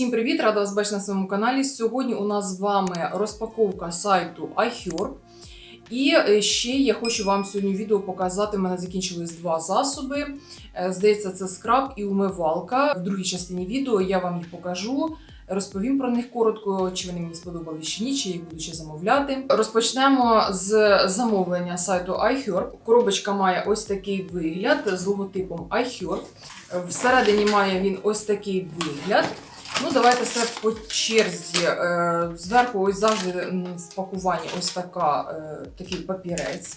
Всім привіт! Рада вас бачити на своєму каналі. Сьогодні у нас з вами розпаковка сайту iHerb. І е, ще я хочу вам сьогодні відео показати. У мене закінчились два засоби. Е, Здається, це скраб і умивалка. В другій частині відео я вам їх покажу. Розповім про них коротко, чи вони мені сподобались чи ні, чи я їх буду ще замовляти. Розпочнемо з замовлення сайту iHerb. Коробочка має ось такий вигляд з логотипом iHerb. Всередині має він ось такий вигляд. Ну, давайте все по черзі. Е, Зверху ось завжди в пакуванні ось така, е, такий папірець.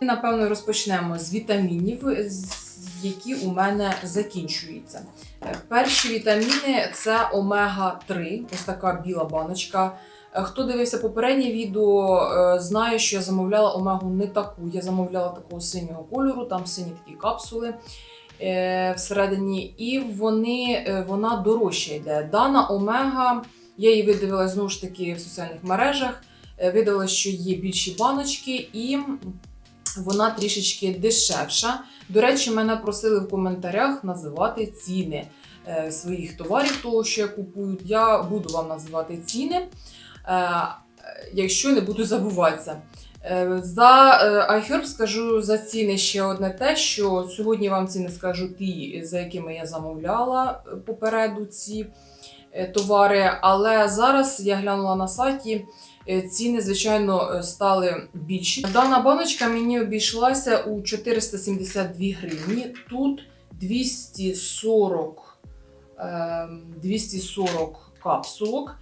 Напевно, розпочнемо з вітамінів, які у мене закінчуються. Е, Перші вітаміни це омега-3, ось така біла баночка. Е, Хто дивився попереднє відео, е, знає, що я замовляла омегу не таку. Я замовляла такого синього кольору, там сині такі капсули е, всередині, і вони, е, вона дорожча йде. Дана омега, я її видивила знову ж таки в соціальних мережах. е, Видала, що є більші баночки, і вона трішечки дешевша. До речі, мене просили в коментарях називати ціни е, своїх товарів, того, що я купую. Я буду вам називати ціни, е, якщо не буду забуватися. Е, За е, iHerb скажу за ціни ще одне те, що сьогодні вам ціни скажу ті, за якими я замовляла е, попереду ці товари. Але зараз я глянула на сайті. Ціни, звичайно, стали більші. Дана баночка мені обійшлася у 472 гривні. Тут 240, ем, 240 капсулок.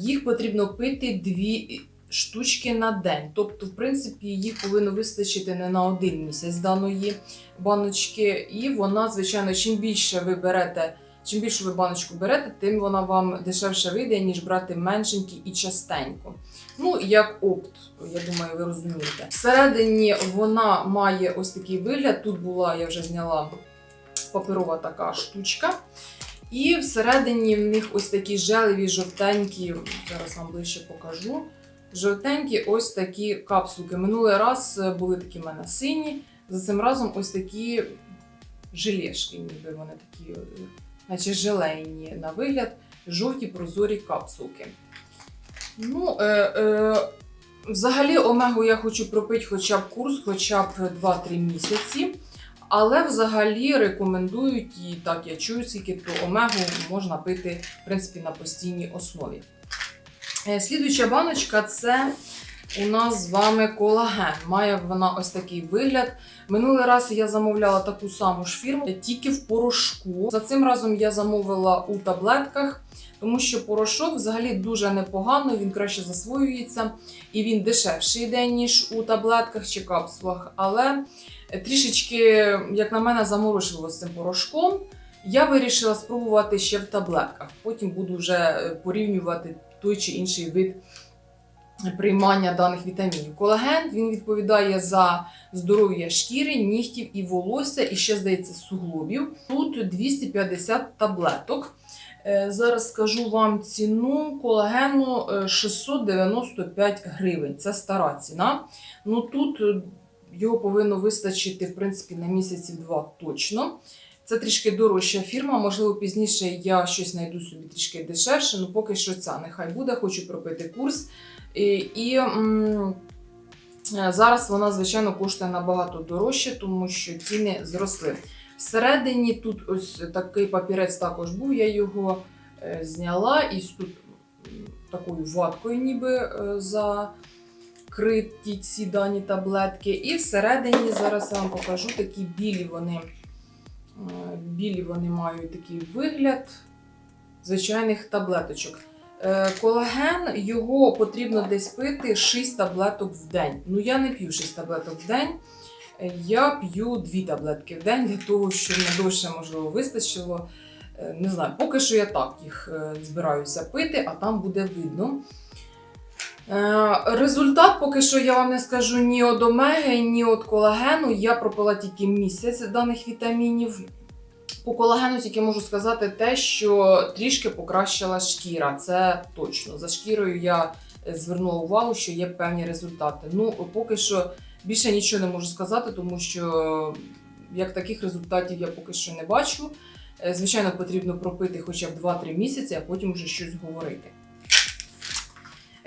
Їх потрібно пити дві штучки на день. Тобто, в принципі, їх повинно вистачити не на один місяць даної баночки. І вона, звичайно, чим більше ви берете, чим більше ви баночку берете, тим вона вам дешевше вийде, ніж брати меншенькі і частенько. Ну, як опт, я думаю, ви розумієте. Всередині вона має ось такий вигляд. Тут була, я вже зняла паперова така штучка. І всередині в них ось такі желеві, жовтенькі, зараз вам ближче покажу. Жовтенькі ось такі капсулки. Минулий раз е, були такі в мене сині. За цим разом ось такі желешки, ніби вони такі, е, наче желейні на вигляд, жовті прозорі капсулки. Ну, е, е, взагалі, омегу я хочу пропити хоча б курс, хоча б 2-3 місяці. Але взагалі рекомендують, і так я чую, скільки то омегу можна пити в принципі, на постійній основі. Е, Слідуюча баночка це у нас з вами колаген. Має вона ось такий вигляд. Минулий раз я замовляла таку саму ж фірму, тільки в порошку. За цим разом я замовила у таблетках, тому що порошок взагалі дуже непогано, він краще засвоюється і він дешевший йде, ніж у таблетках чи капсулах. Але трішечки, як на мене, заморочило з цим порошком. Я вирішила спробувати ще в таблетках. Потім буду вже е, порівнювати той чи інший вид приймання даних вітамінів. Колаген він відповідає за здоров'я шкіри, нігтів і волосся, і ще, здається, суглобів. Тут 250 таблеток. Е, Зараз скажу вам ціну колагену е, 695 гривень. Це стара ціна. Ну тут е, його повинно вистачити в принципі на місяців два точно. Це трішки дорожча фірма, можливо, пізніше я щось знайду собі трішки дешевше, ну поки що ця нехай буде, хочу пропити курс. І, і м, зараз вона, звичайно, коштує набагато дорожче, тому що ціни зросли. Всередині тут ось такий папірець також був, я його е, зняла і тут такою ваткою ніби е, закриті ці дані таблетки. І всередині зараз я вам покажу такі білі вони. Е, Білі вони мають такий вигляд звичайних таблеточок. Е, Колаген його потрібно десь пити 6 таблеток в день. Ну я не п'ю 6 таблеток в день. Я п'ю 2 таблетки в день для того, щоб на довше можливо вистачило. Е, Не знаю, поки що я так їх збираюся пити, а там буде видно. Е, Результат поки що я вам не скажу ні від омеги, ні від колагену. Я пропила тільки місяць даних вітамінів. По колагену тільки можу сказати те, що трішки покращила шкіра. Це точно. За шкірою я звернула увагу, що є певні результати. Ну, поки що більше нічого не можу сказати, тому що як таких результатів я поки що не бачу. Е, Звичайно, потрібно пропити хоча б 2-3 місяці, а потім вже щось говорити.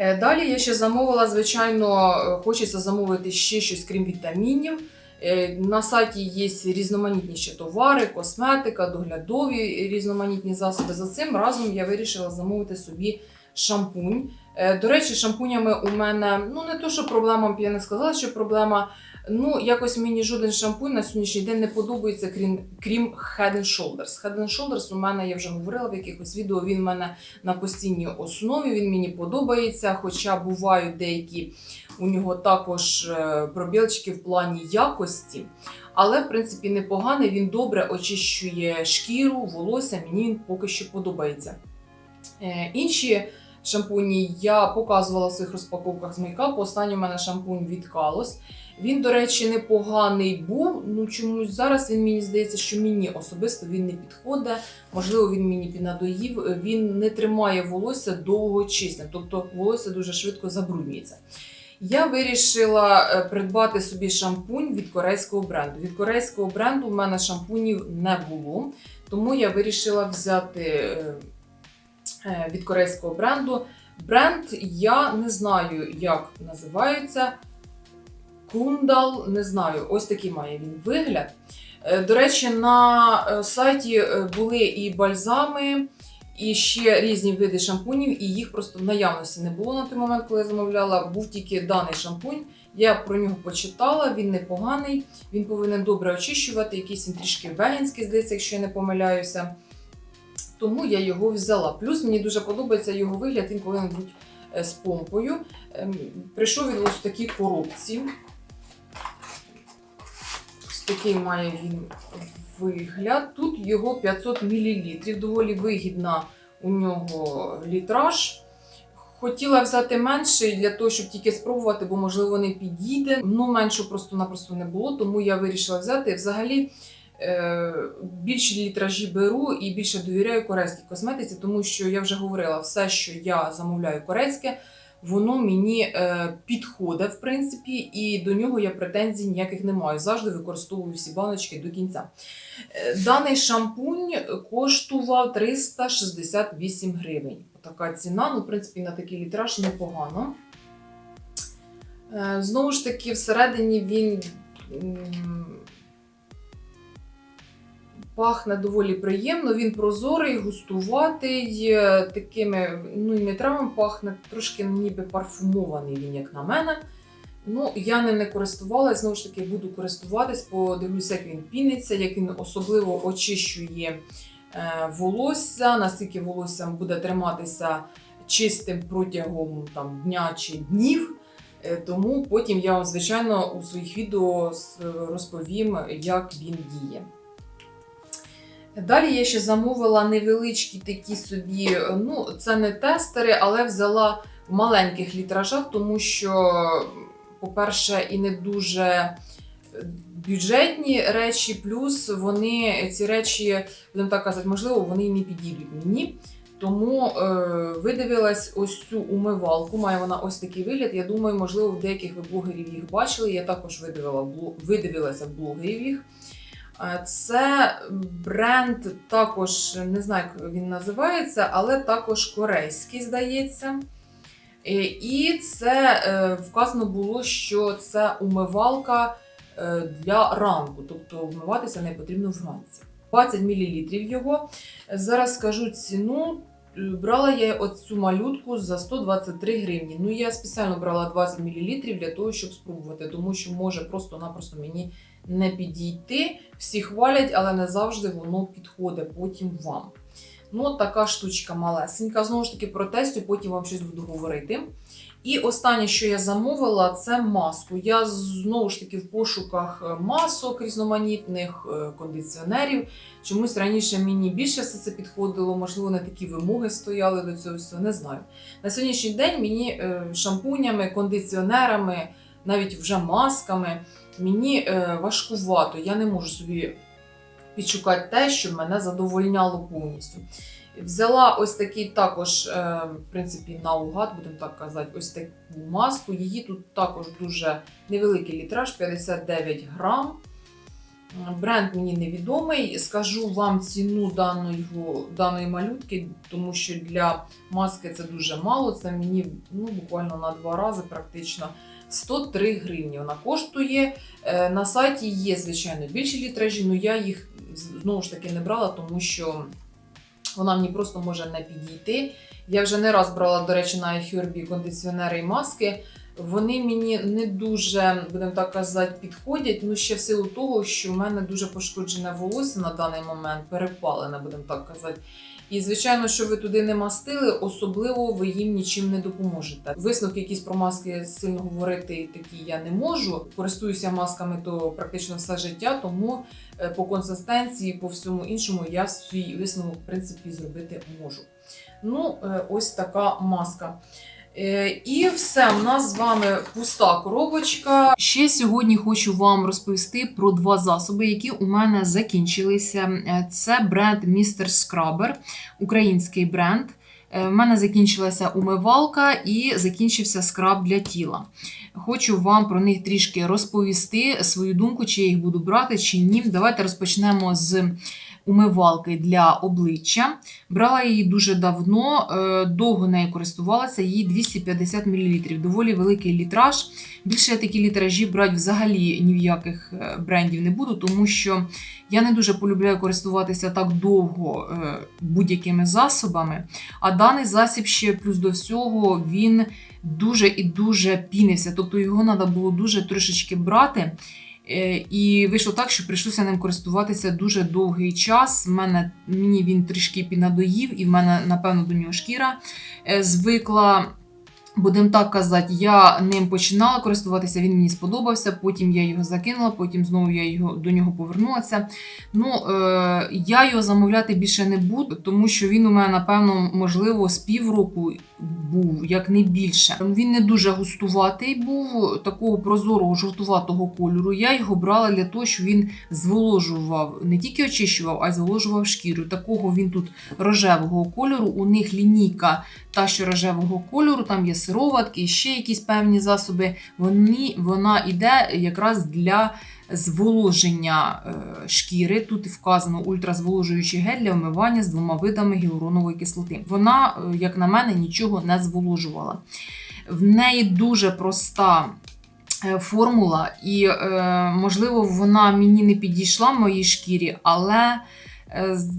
Е, Далі я ще замовила, звичайно, е, хочеться замовити ще щось, крім вітамінів. Е, На сайті є різноманітні ще товари, косметика, доглядові різноманітні засоби. За цим разом я вирішила замовити собі шампунь. Е, До речі, шампунями у мене ну не то, що проблема, я не сказала, що проблема. Ну, якось мені жоден шампунь на сьогоднішній день не подобається, крім, крім Head and Shoulders. Head and Shoulders у мене, я вже говорила в якихось відео, він в мене на постійній основі, він мені подобається, хоча бувають деякі у нього також е, пробілчики в плані якості. Але, в принципі, непоганий, він добре очищує шкіру, волосся, мені він поки що подобається. Е, Інші шампуні я показувала в своїх розпаковках з мейкапу. Останній у мене шампунь від Kalos. Він, до речі, непоганий був. Ну чомусь зараз він мені здається, що мені особисто він не підходить. Можливо, він мені піднадоїв. Він не тримає волосся довго чистим, тобто волосся дуже швидко забруднюється. Я вирішила е, придбати собі шампунь від корейського бренду. Від корейського бренду в мене шампунів не було, тому я вирішила взяти е, від корейського бренду. Бренд я не знаю, як називається. Кундал, не знаю, ось такий має він вигляд. Е, До речі, на е, сайті е, були і бальзами, і ще різні види шампунів, і їх просто в наявності не було на той момент, коли я замовляла. Був тільки даний шампунь. Я про нього почитала, він непоганий, він повинен добре очищувати, якийсь він трішки веганський, здається, якщо я не помиляюся. Тому я його взяла. Плюс мені дуже подобається його вигляд, він повинен бути е, з помпою. Ем, Прийшов він ось в такій коробці. Ось такий має він вигляд. Тут його 500 мл. Доволі вигідна у нього літраж. Хотіла взяти менший для того, щоб тільки спробувати, бо можливо не підійде. Ну, меншого просто-напросто не було, тому я вирішила взяти. Взагалі більші літражі беру і більше довіряю корейській косметиці, тому що я вже говорила, все, що я замовляю корейське, воно мені е, підходить, в принципі, і до нього я претензій ніяких не маю. Завжди використовую всі баночки до кінця. Е, Даний шампунь коштував 368 гривень. Така ціна, ну, в принципі, на такий літраж непогано. Е, Знову ж таки, всередині він пахне доволі приємно, він прозорий, густуватий, е, такими, ну не травами пахне, трошки ніби парфумований він, як на мене. Ну, я ним не користувалась, знову ж таки, буду користуватись, подивлюся, як він піниться, як він особливо очищує е, волосся, наскільки волосся буде триматися чистим протягом там, дня чи днів. Е, Тому потім я вам, звичайно, у своїх відео розповім, як він діє. Далі я ще замовила невеличкі такі собі, ну, це не тестери, але взяла в маленьких літражах, тому що, по-перше, і не дуже бюджетні речі, плюс вони ці речі, будемо так казати, можливо, вони і не підійдуть мені. Тому е, видивилась ось цю умивалку. Має вона ось такий вигляд. Я думаю, можливо, в деяких ви блогерів їх бачили. Я також видивила, видивилася в блогерів їх. Це бренд також не знаю, як він називається, але також корейський, здається. І це е, вказано було, що це умивалка е, для ранку, тобто вмиватися не потрібно вранці. 20 мл його. Зараз скажу ціну. Брала я оцю малютку за 123 гривні. Ну, я спеціально брала 20 мл для того, щоб спробувати, тому що може просто-напросто мені не підійти. Всі хвалять, але не завжди воно підходить потім вам. Ну, така штучка малесенька. Знову ж таки, про тестю, потім вам щось буду говорити. І останнє, що я замовила, це маску. Я знову ж таки в пошуках е, масок різноманітних, е, кондиціонерів. Чомусь раніше мені більше все це підходило, можливо, не такі вимоги стояли до цього всього, не знаю. На сьогоднішній день мені е, шампунями, кондиціонерами, навіть вже масками мені е, важкувато. Я не можу собі підшукати те, що мене задовольняло повністю. Взяла ось такий також, е, в принципі, наугад, будемо так казати, ось таку маску. Її тут також дуже невеликий літраж, 59 грам. Бренд мені невідомий. Скажу вам ціну даної, даної малютки, тому що для маски це дуже мало. Це мені ну, буквально на два рази практично 103 гривні. Вона коштує. Е, На сайті є, звичайно, більші літражі, але я їх знову ж таки не брала, тому що вона мені просто може не підійти. Я вже не раз брала, до речі, на iHerb кондиціонери і маски. Вони мені не дуже, будемо так казати, підходять. Ну ще в силу того, що в мене дуже пошкоджене волосся на даний момент, перепалене, будемо так казати. І звичайно, що ви туди не мастили, особливо ви їм нічим не допоможете. Висновки якісь про маски сильно говорити такі я не можу. Користуюся масками то практично все життя, тому е, по консистенції, по всьому іншому я свій висновок в принципі зробити можу. Ну, е, ось така маска. Е, І все, у нас з вами пуста коробочка. Ще сьогодні хочу вам розповісти про два засоби, які у мене закінчилися. Е, Це бренд Mr. Scrubber, український бренд. Е, В мене закінчилася умивалка і закінчився скраб для тіла. Хочу вам про них трішки розповісти свою думку, чи я їх буду брати, чи ні. Давайте розпочнемо з умивалки для обличчя. Брала її дуже давно, е, довго нею користувалася, їй 250 мл. Доволі великий літраж. Більше я такі літражі брати взагалі ні в яких е, брендів не буду, тому що я не дуже полюбляю користуватися так довго е, будь-якими засобами. А даний засіб ще плюс до всього він дуже і дуже пінився. Тобто його треба було дуже трошечки брати. Е, І вийшло так, що прийшлося ним користуватися дуже довгий час. Мене мені він трішки піднадоїв, і в мене, напевно, до нього шкіра е, звикла. Будемо так казати, я ним починала користуватися, він мені сподобався. Потім я його закинула, потім знову я його до нього повернулася. Ну е, я його замовляти більше не буду, тому що він у мене, напевно, можливо, з півроку був, як не більше. Він не дуже густуватий був, такого прозорого жовтуватого кольору. Я його брала для того, щоб він зволожував, не тільки очищував, а й зволожував шкіру. Такого він тут рожевого кольору. У них лінійка та, що рожевого кольору, там є сироватки, ще якісь певні засоби. Вони, вона йде якраз для зволоження е, шкіри. Тут вказано ультразволожуючий гель для вмивання з двома видами гіалуронової кислоти. Вона, е, як на мене, нічого не зволожувала. В неї дуже проста. е, Формула, і, можливо, вона мені не підійшла моїй шкірі, але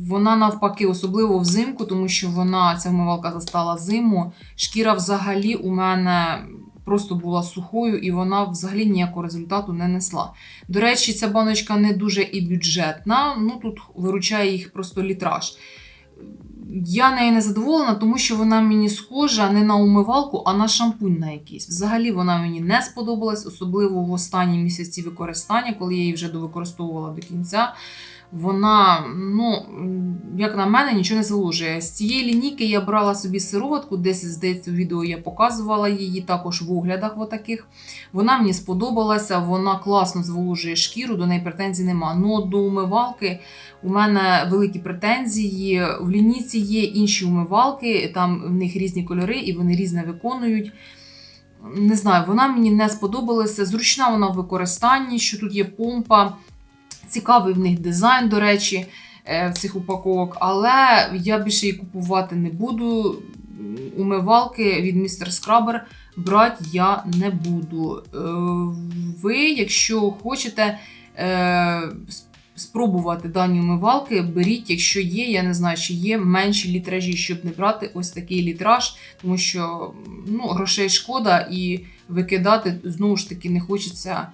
вона навпаки, особливо взимку, тому що вона ця вмивалка застала зиму. Шкіра взагалі у мене просто була сухою, і вона взагалі ніякого результату не несла. До речі, ця баночка не дуже і бюджетна. Ну тут виручає їх просто літраж. Я нею не задоволена, тому що вона мені схожа не на умивалку, а на шампунь на якийсь. Взагалі вона мені не сподобалась, особливо в останні місяці використання, коли я її вже довикористовувала до кінця. Вона, ну, як на мене, нічого не зволожує. З цієї лінійки я брала собі сироватку, десь, здається, у відео я показувала її також в оглядах отаких. Вона мені сподобалася, вона класно зволожує шкіру, до неї претензій нема. Ну, до умивалки у мене великі претензії. В лінійці є інші умивалки, там в них різні кольори і вони різне виконують. Не знаю, вона мені не сподобалася. Зручна вона в використанні, що тут є помпа. Цікавий в них дизайн, до речі, е, в цих упаковок, але я більше її купувати не буду. Умивалки від Mr. Scrubber брати я не буду. Е, Ви, якщо хочете е, спробувати дані умивалки, беріть, якщо є, я не знаю, чи є менші літражі, щоб не брати ось такий літраж, тому що ну, грошей шкода і викидати знову ж таки не хочеться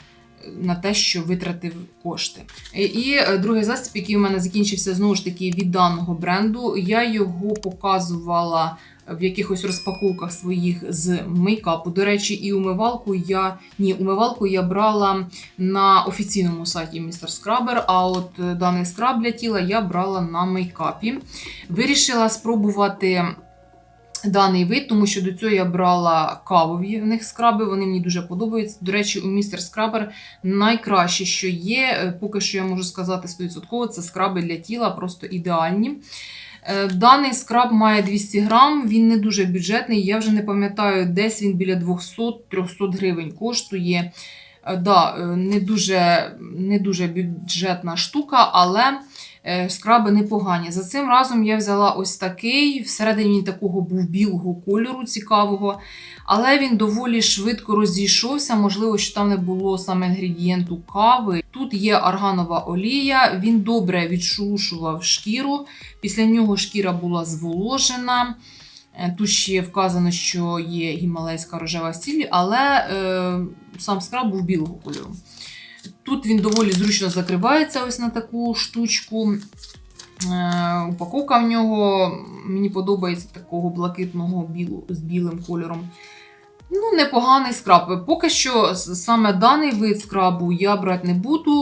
на те, що витратив кошти. І- е, другий засіб, який у мене закінчився знову ж таки від даного бренду. Я його показувала в якихось розпаковках своїх з мейкапу. До речі, і умивалку я ні, умивалку я брала на офіційному сайті Mr. Scrubber, а от е, даний скраб для тіла я брала на мейкапі. Вирішила спробувати. Даний вид, тому що до цього я брала кавові в них скраби, вони мені дуже подобаються. До речі, у містер Скрабер найкраще, що є, е, поки що я можу сказати 100%, це скраби для тіла, просто ідеальні. Е, Даний скраб має 200 грам, він не дуже бюджетний. Я вже не пам'ятаю, десь він біля 200-300 гривень коштує. Е, Да, не дуже, не дуже бюджетна штука, але скраби непогані. За цим разом я взяла ось такий. Всередині такого був білого кольору, цікавого. Але він доволі швидко розійшовся. Можливо, що там не було саме інгредієнту кави. Тут є арганова олія, він добре відшелушував шкіру. Після нього шкіра була зволожена. Е, Тут ще вказано, що є гімалайська рожева стіль, але е, сам скраб був білого кольору. Тут він доволі зручно закривається ось на таку штучку. Е, упаковка в нього мені подобається такого блакитного білу, з білим кольором. Ну, непоганий скраб. Поки що саме даний вид скрабу я брати не буду.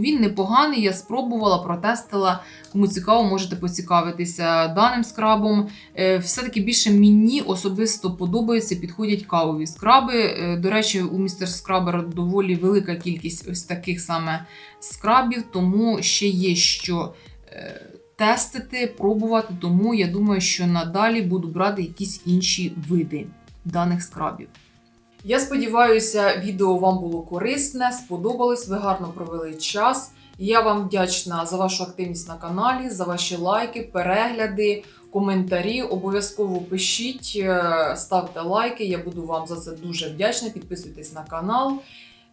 Він непоганий, я спробувала, протестила. Кому цікаво, можете поцікавитися даним скрабом. Е, Все-таки більше мені особисто подобаються, підходять кавові скраби. Е, До речі, у містер Скрабер доволі велика кількість ось таких саме скрабів, тому ще є що е, тестити, пробувати. Тому я думаю, що надалі буду брати якісь інші види даних скрабів. Я сподіваюся, відео вам було корисне, сподобалось, ви гарно провели час. Я вам вдячна за вашу активність на каналі, за ваші лайки, перегляди, коментарі. Обов'язково пишіть, е, ставте лайки. Я буду вам за це дуже вдячна. Підписуйтесь на канал.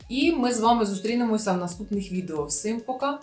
І ми з вами зустрінемося в наступних відео. Всім пока!